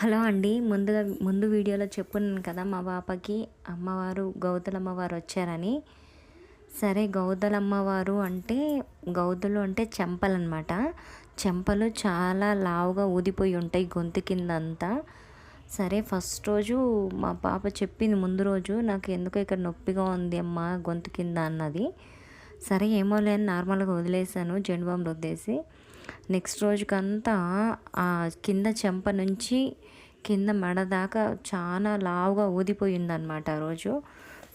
Hello అండి ముందుగా ముందు వీడియోలో చెప్పున్నాను కదా మా పాపకి అమ్మవారు గౌతలమ్మవారు వచ్చారని. సరే గౌదలమ్మవారు అంటే గౌతులు అంటే చెంపలు అనమాట చెంపలు చాలా లావుగా ఊదిపోయి ఉంటాయి గొంతు కింద అంతా సరే ఫస్ట్ రోజు మా పాప చెప్పింది ముందు రోజు నాకు ఎందుకో ఇక్కడ నొప్పిగా ఉంది అమ్మ గొంతు కింద అన్నది. సరే ఏమో లేని నార్మల్గా వదిలేసాను జెండుబాంబులు వద్దేసి నెక్స్ట్ రోజుకంతా ఆ కింద చెంప నుంచి కింద మెడ దాకా చాలా లావుగా ఊదిపోయిందనమాట ఆ రోజు.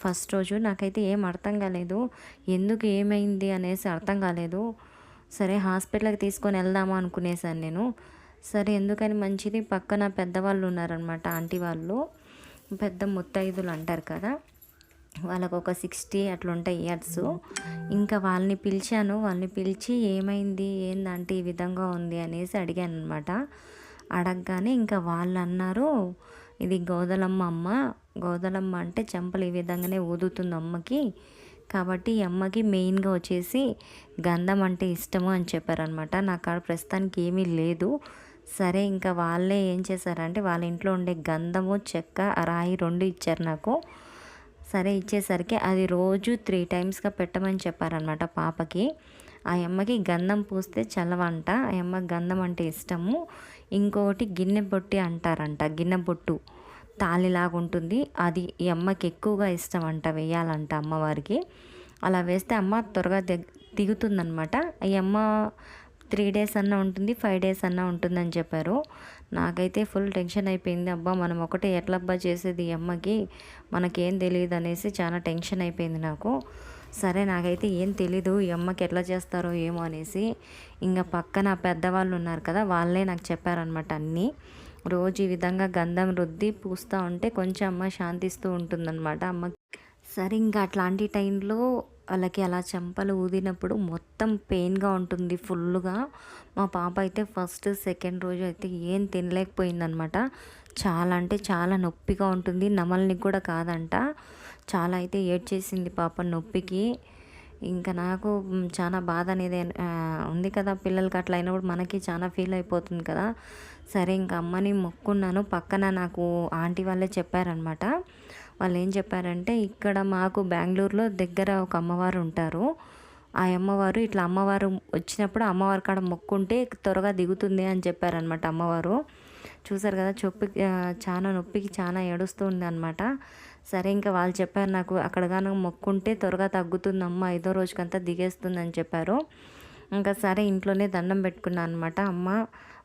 ఫస్ట్ రోజు నాకైతే ఏం అర్థం కాలేదు. ఎందుకు ఏమైంది అనేసి అర్థం కాలేదు. సరే హాస్పిటల్కి తీసుకొని వెళ్దామా అనుకునేసాను నేను. సరే ఎందుకని మంచిది పక్కన పెద్దవాళ్ళు ఉన్నారనమాట ఆంటీ వాళ్ళు. పెద్ద ముత్తైదులు అంటారు కదా. వాళ్ళకు ఒక సిక్స్టీ అట్లుంటాయి ఇయర్స్. ఇంకా వాళ్ళని పిలిచాను. వాళ్ళని పిలిచి ఏమైంది? ఏందంటే ఈ విధంగా ఉంది అనేసి అడిగాను అనమాట అడగగానే ఇంకా వాళ్ళు అన్నారు ఇది గోదలమ్మ అమ్మ. గోదలమ్మ అంటే చెంపలు ఈ విధంగానే ఊదుతుంది అమ్మకి. కాబట్టి ఈ అమ్మకి మెయిన్గా వచ్చేసి గంధం అంటే ఇష్టము అని చెప్పారనమాట నాకు ఆడ ప్రస్తుతానికి ఏమీ లేదు. సరే ఇంకా వాళ్ళే ఏం చేశారంటే వాళ్ళ ఇంట్లో ఉండే గంధము చెక్క రాయి రెండు ఇచ్చారు నాకు. సరే ఇచ్చేసరికి అది రోజు త్రీ టైమ్స్గా పెట్టమని చెప్పారనమాట పాపకి. ఆ అమ్మకి గంధం పూస్తే చల్లవంట ఆ అమ్మ గంధం అంటే ఇష్టము. ఇంకొకటి గిన్నె బొట్టి అంటారంట గిన్నె బొట్టు తాలిలాగా ఉంటుంది. అది ఈ అమ్మకి ఎక్కువగా ఇష్టం అంట వేయాలంట అమ్మవారికి. అలా వేస్తే అమ్మ త్వరగా దిగుతుందనమాట ఈ అమ్మ త్రీ డేస్ అన్నా ఉంటుంది ఫైవ్ డేస్ అన్నా ఉంటుందని చెప్పారు. నాకైతే ఫుల్ టెన్షన్ అయిపోయింది. అబ్బా మనం ఒకటే ఎట్లబ్బా చేసేది అమ్మకి? మనకేం తెలియదు అనేసి చాలా టెన్షన్ అయిపోయింది నాకు. సరే నాకైతే ఏం తెలీదు ఈ అమ్మకి ఎట్లా చేస్తారో ఏమో అనేసి. ఇంకా పక్కన పెద్దవాళ్ళు ఉన్నారు కదా వాళ్ళే నాకు చెప్పారనమాట అన్నీ. రోజు ఈ విధంగా గంధం రుద్ది పూస్తూ ఉంటే కొంచెం అమ్మ శాంతిస్తూ ఉంటుందన్నమాట అమ్మ సరే ఇంకా అట్లాంటి టైంలో వాళ్ళకి అలా చెంపలు ఊదినప్పుడు మొత్తం పెయిన్గా ఉంటుంది ఫుల్గా మా పాప అయితే ఫస్ట్ సెకండ్ రోజు అయితే ఏం తినలేకపోయిందనమాట. చాలా అంటే చాలా నొప్పిగా ఉంటుంది. నమల్ని కూడా కాదంట. చాలా అయితే ఏడ్చేసింది పాప నొప్పికి. ఇంకా నాకు చాలా బాధ అనేది ఉంది కదా. పిల్లలకి అట్లా అయినప్పుడు మనకి చాలా ఫీల్ అయిపోతుంది కదా. సరే ఇంకా అమ్మని మొక్కున్నాను. పక్కన నాకు ఆంటీ వాళ్ళే చెప్పారనమాట. వాళ్ళు ఏం చెప్పారంటే ఇక్కడ మాకు బెంగళూరులో దగ్గర ఒక అమ్మవారు ఉంటారు. ఆ అమ్మవారు ఇట్లా అమ్మవారు వచ్చినప్పుడు అమ్మవారి కాడ మొక్కుంటే త్వరగా దిగుతుంది అని చెప్పారనమాట అమ్మవారు. చూసారు కదా చొప్పి చాలా నొప్పికి చాలా ఏడుస్తుంది అనమాట సరే ఇంకా వాళ్ళు చెప్పారు నాకు అక్కడ కానీ మొక్కుంటే త్వరగా తగ్గుతుంది అమ్మ ఐదో రోజుకంతా దిగేస్తుంది అని చెప్పారు. ఇంకా సరే ఇంట్లోనే దండం పెట్టుకున్నాను అనమాట అమ్మ.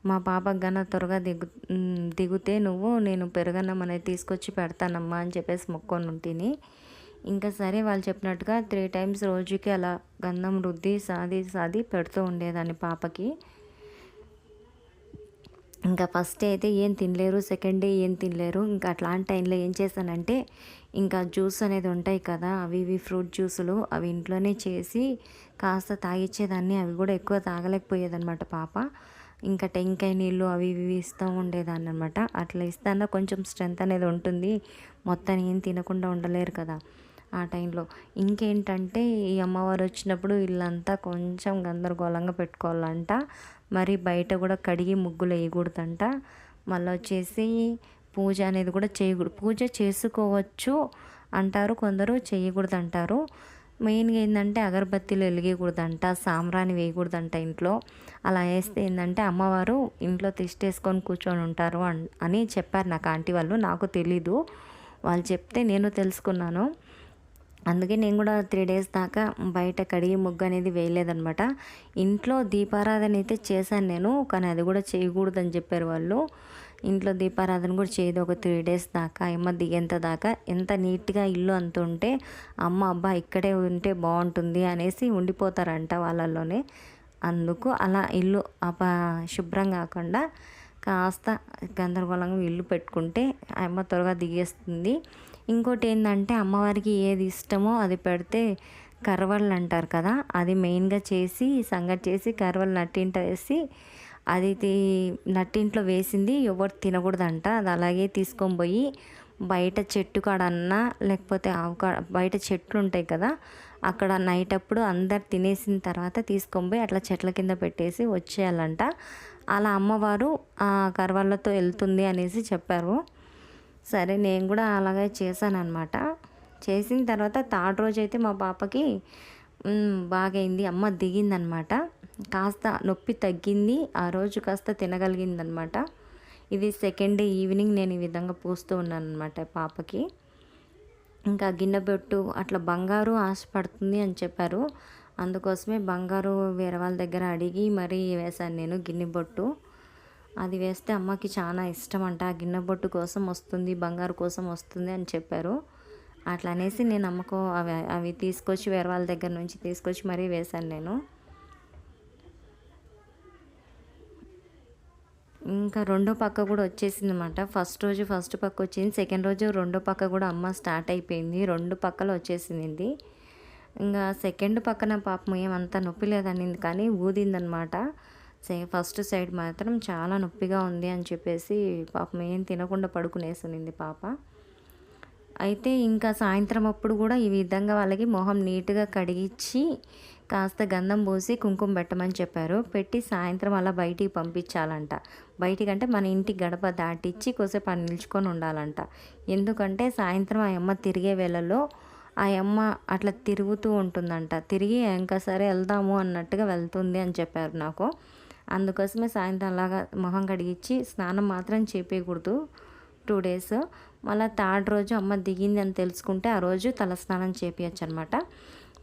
మా పాప గన త్వరగా దిగు దిగుతే నువ్వు నేను పెరుగన్నం అనేది తీసుకొచ్చి పెడతానమ్మా అని చెప్పేసి మొక్కొని ఉంటిని. ఇంకా సరే వాళ్ళు చెప్పినట్టుగా త్రీ టైమ్స్ రోజుకి అలా గంధం రుద్ది సాది సాది పెడుతూ ఉండేదాన్ని పాపకి. ఇంకా ఫస్ట్ డే అయితే ఏం తినలేరు సెకండ్ డే ఏం తినలేరు. ఇంకా అట్లాంటి టైంలో ఏం చేశానంటే ఇంకా జ్యూస్ అనేది ఉంటాయి కదా అవి ఇవి ఫ్రూట్ జ్యూసులు అవి ఇంట్లోనే చేసి కాస్త తాగిచ్చేదాన్ని. అవి కూడా ఎక్కువ తాగలేకపోయేదన్నమాట పాప. ఇంకా టెంకాయ నీళ్ళు అవి ఇవి ఇస్తూ ఉండేదాన్ని అనమాట అట్లా ఇస్తాన కొంచెం స్ట్రెంత్ అనేది ఉంటుంది. మొత్తం ఏం తినకుండా ఉండలేరు కదా ఆ టైంలో. ఇంకేంటంటే ఈ అమ్మవారు వచ్చినప్పుడు ఇల్లంతా కొంచెం గందరగోళంగా పెట్టుకోవాలంట. మరి బయట కూడా కడిగి ముగ్గులు వేయకూడదంట. మళ్ళీ వచ్చేసి పూజ అనేది కూడా చేయకూడదు. పూజ చేసుకోవచ్చు అంటారు కొందరు చేయకూడదు అంటారు మెయిన్గా ఏంటంటే అగరబత్తీలు వెలిగకూడదంట సాంబ్రాణి వేయకూడదంట ఇంట్లో. అలా వేస్తే ఏంటంటే అమ్మవారు ఇంట్లో తిష్టేసుకొని కూర్చొని ఉంటారు అని చెప్పారు నాకు ఆంటీ వాళ్ళు. నాకు తెలీదు. వాళ్ళు చెప్తే నేను తెలుసుకున్నాను. అందుకే నేను కూడా త్రీ డేస్ దాకా బయట కడిగి ముగ్గు అనేది వేయలేదనమాట ఇంట్లో దీపారాధన అయితే చేశాను నేను కానీ అది కూడా చేయకూడదని చెప్పారు వాళ్ళు. ఇంట్లో దీపారాధన కూడా చేయదు. ఒక త్రీ డేస్ దాకా అమ్మ దిగేంత దాకా ఎంత నీట్గా ఇల్లు అంత ఉంటే అమ్మ అబ్బా ఇక్కడే ఉంటే బాగుంటుంది అనేసి ఉండిపోతారంట వాళ్ళల్లోనే. అందుకు అలా ఇల్లు అప శుభ్రం కాకుండా కాస్త గందరగోళంగా ఇల్లు పెట్టుకుంటే అమ్మ త్వరగా దిగేస్తుంది. ఇంకోటి ఏంటంటే అమ్మవారికి ఏది ఇష్టమో అది పెడితే కర్వళ్ళు అంటారు కదా అది మెయిన్గా చేసి సంగటి చేసి కర్వలు నట్టింట వేసి అది నట్టింట్లో వేసింది ఎవరు తినకూడదంట. అది అలాగే తీసుకొని పోయి బయట చెట్టు కాడన్నా లేకపోతే ఆవు కాడ బయట చెట్లు ఉంటాయి కదా అక్కడ నైట్ అప్పుడు అందరు తినేసిన తర్వాత తీసుకొని పోయి అట్లా చెట్ల కింద పెట్టేసి వచ్చేయాలంట. అలా అమ్మవారు ఆ కర్వాళ్ళతో వెళ్తుంది అనేసి చెప్పారు. సరే నేను కూడా అలాగే చేశాను అనమాట చేసిన తర్వాత థర్డ్ రోజు అయితే మా పాపకి బాగైంది అమ్మ దిగిందనమాట కాస్త నొప్పి తగ్గింది. ఆ రోజు కాస్త తినగలిగింది అనమాట ఇది సెకండ్ డే ఈవినింగ్ నేను ఈ విధంగా పూస్తూ ఉన్నాను అనమాట పాపకి. ఇంకా గిన్నె పెట్టు అట్లా బంగారు ఆశపడుతుంది అని చెప్పారు. అందుకోసమే బంగారు వేరే వాళ్ళ దగ్గర అడిగి మరీ వేశాను నేను గిన్నె బొట్టు. అది వేస్తే అమ్మకి చాలా ఇష్టం అంట. ఆ గిన్నె బొట్టు కోసం వస్తుంది బంగారు కోసం వస్తుంది అని చెప్పారు. అట్లా అనేసి నేను అమ్మకు అవి అవి తీసుకొచ్చి వేరే వాళ్ళ దగ్గర నుంచి తీసుకొచ్చి మరీ వేశాను నేను. ఇంకా రెండో పక్క కూడా వచ్చేసింది అనమాట ఫస్ట్ రోజు ఫస్ట్ పక్క వచ్చింది. సెకండ్ రోజు రెండో పక్క కూడా అమ్మ స్టార్ట్ అయిపోయింది. రెండు పక్కలు వచ్చేసింది ఇంకా సెకండ్ పక్కన పాపం ఏమంతా నొప్పి లేదనింది కానీ ఊదిందనమాట సే ఫస్ట్ సైడ్ మాత్రం చాలా నొప్పిగా ఉంది అని చెప్పేసి పాపం ఏం తినకుండా పడుకునేసింది పాప. అయితే ఇంకా సాయంత్రం అప్పుడు కూడా ఈ విధంగా వాళ్ళకి మొహం నీట్గా కడిగించి కాస్త గంధం పోసి కుంకుమ పెట్టమని చెప్పారు. పెట్టి సాయంత్రం అలా బయటికి పంపించాలంట. బయటికి అంటే మన ఇంటి గడప దాటిచ్చి అని నిల్చుకొని ఉండాలంట. ఎందుకంటే సాయంత్రం ఆ అమ్మ తిరిగే వేళలో ఆ అమ్మ అట్లా తిరుగుతూ ఉంటుందంట. తిరిగి ఇంకా సరే వెళ్దాము అన్నట్టుగా వెళ్తుంది అని చెప్పారు నాకు. అందుకోసమే సాయంత్రం అలాగా మొహం కడిగించి స్నానం మాత్రం చేపేయకూడదు. Two days. మళ్ళీ థర్డ్ రోజు అమ్మ దిగింది అని తెలుసుకుంటే ఆ రోజు తలస్నానం చేపించచ్చు అనమాట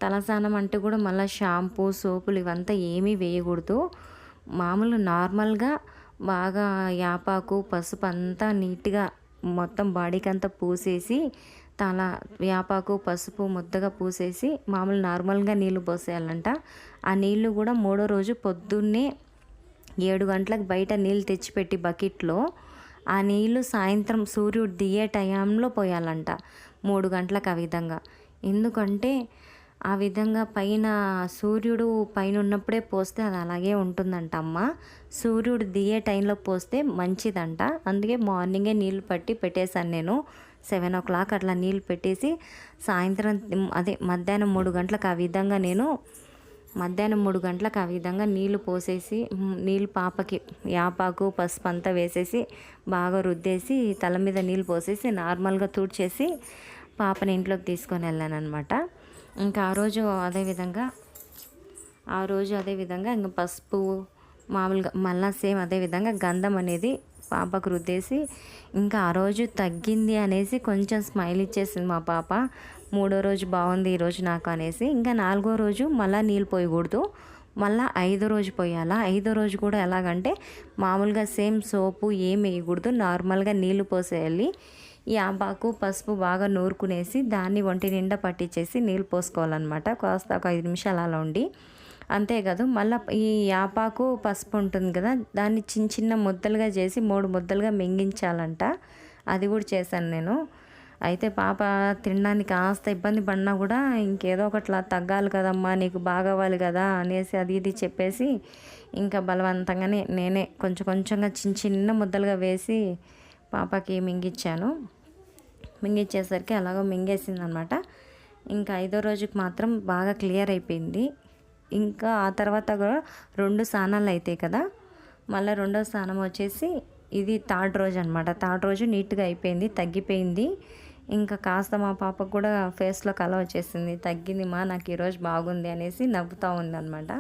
తలస్నానం అంటే కూడా మళ్ళీ షాంపూ సోపులు ఇవంతా ఏమీ వేయకూడదు. మామూలు నార్మల్గా బాగా యాపాకు పసుపు అంతా నీట్గా మొత్తం బాడీకి అంతా పూసేసి తల వేపాకు పసుపు ముద్దగా పూసేసి మామూలు నార్మల్గా నీళ్ళు పోసేయాలంట. ఆ నీళ్ళు కూడా మూడో రోజు పొద్దున్నే ఏడు గంటలకు బయట నీళ్ళు తెచ్చిపెట్టి బకెట్లో ఆ నీళ్ళు సాయంత్రం సూర్యుడు దిగే టైంలో పోయాలంట మూడు గంటలకు ఆ విధంగా. ఎందుకంటే ఆ విధంగా పైన సూర్యుడు పైన ఉన్నప్పుడే పోస్తే అది అలాగే ఉంటుందంట అమ్మ. సూర్యుడు దిగే టైంలో పోస్తే మంచిదంట. అందుకే మార్నింగే నీళ్ళు పట్టి పెట్టేశాను నేను. సెవెన్ ఓ క్లాక్ అట్లా నీళ్ళు పెట్టేసి సాయంత్రం అదే మధ్యాహ్నం మూడు గంటలకు ఆ విధంగా నేను మధ్యాహ్నం మూడు గంటలకు ఆ విధంగా నీళ్ళు పోసేసి నీళ్ళు పాపకి యాపాకు పసుపు అంతా వేసేసి బాగా రుద్దేసి తల మీద నీళ్ళు పోసేసి నార్మల్గా తుడిచేసి పాపని ఇంట్లోకి తీసుకొని వెళ్ళాను అనమాట ఇంకా ఆ రోజు అదేవిధంగా ఆ రోజు అదేవిధంగా ఇంకా పసుపు మామూలుగా మళ్ళా సేమ్ అదేవిధంగా గంధం అనేది పాపకు రుద్దేసి ఇంకా ఆ రోజు తగ్గింది అనేసి కొంచెం స్మైల్ ఇచ్చేసింది మా పాప. మూడో రోజు బాగుంది ఈరోజు నాకు అనేసి. ఇంకా నాలుగో రోజు మళ్ళీ నీళ్ళు పోయకూడదు. మళ్ళీ ఐదో రోజు పోయాలా. ఐదో రోజు కూడా ఎలాగంటే మామూలుగా సేమ్ సోపు ఏం వేయకూడదు. నార్మల్గా నీళ్ళు పోసేయాలి. ఈ ఆపాకు పసుపు బాగా నూరుకునేసి దాన్ని ఒంటి నిండా పట్టించేసి నీళ్ళు పోసుకోవాలన్నమాట. కాస్త ఒక ఐదు నిమిషాలు అలా ఉండి. అంతేకాదు మళ్ళీ ఈ యాపాకు పసుపు ఉంటుంది కదా దాన్ని చిన్న చిన్న ముద్దలుగా చేసి మూడు ముద్దలుగా మింగించాలంట. అది కూడా చేశాను నేను. అయితే పాప తినడానికి కాస్త ఇబ్బంది పడినా కూడా ఇంకేదో ఒకట్లా తగ్గాలి కదమ్మా నీకు బాగవ్వాలి కదా అనేసి అది ఇది చెప్పేసి ఇంకా బలవంతంగానే నేనే కొంచెం కొంచెంగా చిన్న చిన్న ముద్దలుగా వేసి పాపకి మింగిచ్చాను. మింగిచ్చేసరికి అలాగో మింగేసింది అనమాట ఇంకా ఐదో రోజుకి మాత్రం బాగా క్లియర్ అయిపోయింది. ఇంకా ఆ తర్వాత కూడా రెండు స్నానాలు అవుతాయి కదా మళ్ళీ రెండో స్నానం వచ్చేసి ఇది థర్డ్ రోజు అనమాట. థర్డ్ రోజు నీట్గా అయిపోయింది తగ్గిపోయింది. ఇంకా కాస్త మా పాపకు కూడా ఫేస్లో కల వచ్చేసింది. తగ్గింది మా నాకు ఈరోజు బాగుంది అనేసి నవ్వుతూ ఉందనమాట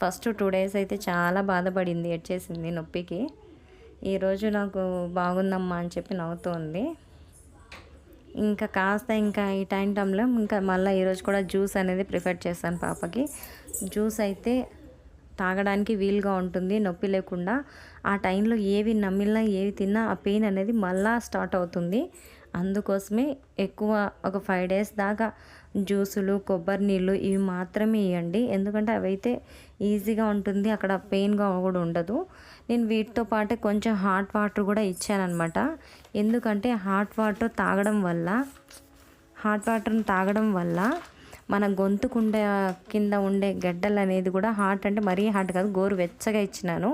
ఫస్ట్ టూ డేస్ అయితే చాలా బాధపడింది ఎడ్చేసింది నొప్పికి. ఈరోజు నాకు బాగుందమ్మా అని చెప్పి నవ్వుతూ ఉంది ఇంకా కాస్త ఇంకా ఈ టైం టైంలో ఇంకా మళ్ళీ ఈరోజు కూడా జ్యూస్ అనేది ప్రిఫర్ చేస్తాను పాపకి. జ్యూస్ అయితే తాగడానికి వీలుగా ఉంటుంది నొప్పి లేకుండా. ఆ టైంలో ఏవి నమ్మినా ఏవి తిన్నా ఆ పెయిన్ అనేది మళ్ళా స్టార్ట్ అవుతుంది. అందుకోసమే ఎక్కువ ఒక ఫైవ్ డేస్ దాకా జ్యూసులు కొబ్బరి నీళ్ళు ఇవి మాత్రమే ఇవ్వండి ఎందుకంటే అవైతే ఈజీగా ఉంటుంది అక్కడ పెయిన్గా కూడా ఉండదు. నేను వీటితో పాటు కొంచెం హాట్ వాటర్ కూడా ఇచ్చానమాట ఎందుకంటే హాట్ వాటర్ తాగడం వల్ల హాట్ వాటర్ని తాగడం వల్ల మన గొంతుకుండే కింద ఉండే గడ్డలు అనేది కూడా హాట్ అంటే మరీ హాట్ కాదు గోరు వెచ్చగా ఇచ్చినాను.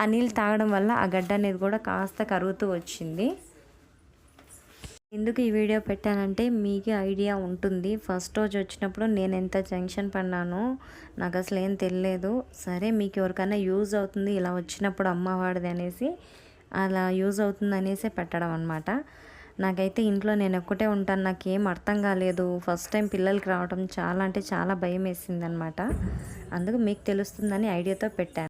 ఆ నీళ్ళు తాగడం వల్ల ఆ గడ్డ అనేది కూడా కాస్త కరుగుతూ వచ్చింది. ఎందుకు ఈ వీడియో పెట్టానంటే మీకు ఐడియా ఉంటుంది. ఫస్ట్ రోజు వచ్చినప్పుడు నేను ఎంత జంక్షన్ పడినానో నాకు అసలు ఏం తెలియలేదు. సరే మీకు ఎవరికైనా యూజ్ అవుతుంది ఇలా వచ్చినప్పుడు అమ్మవాడిది అనేసి అలా యూజ్ అవుతుంది అనేసి పెట్టడం అనమాట నాకైతే ఇంట్లో నేను ఒక్కటే ఉంటాను నాకు ఏం అర్థం కాలేదు. ఫస్ట్ టైం పిల్లలకి రావడం చాలా అంటే చాలా భయం వేసింది అనమాట అందుకు మీకు తెలుస్తుందని ఐడియాతో పెట్టాను.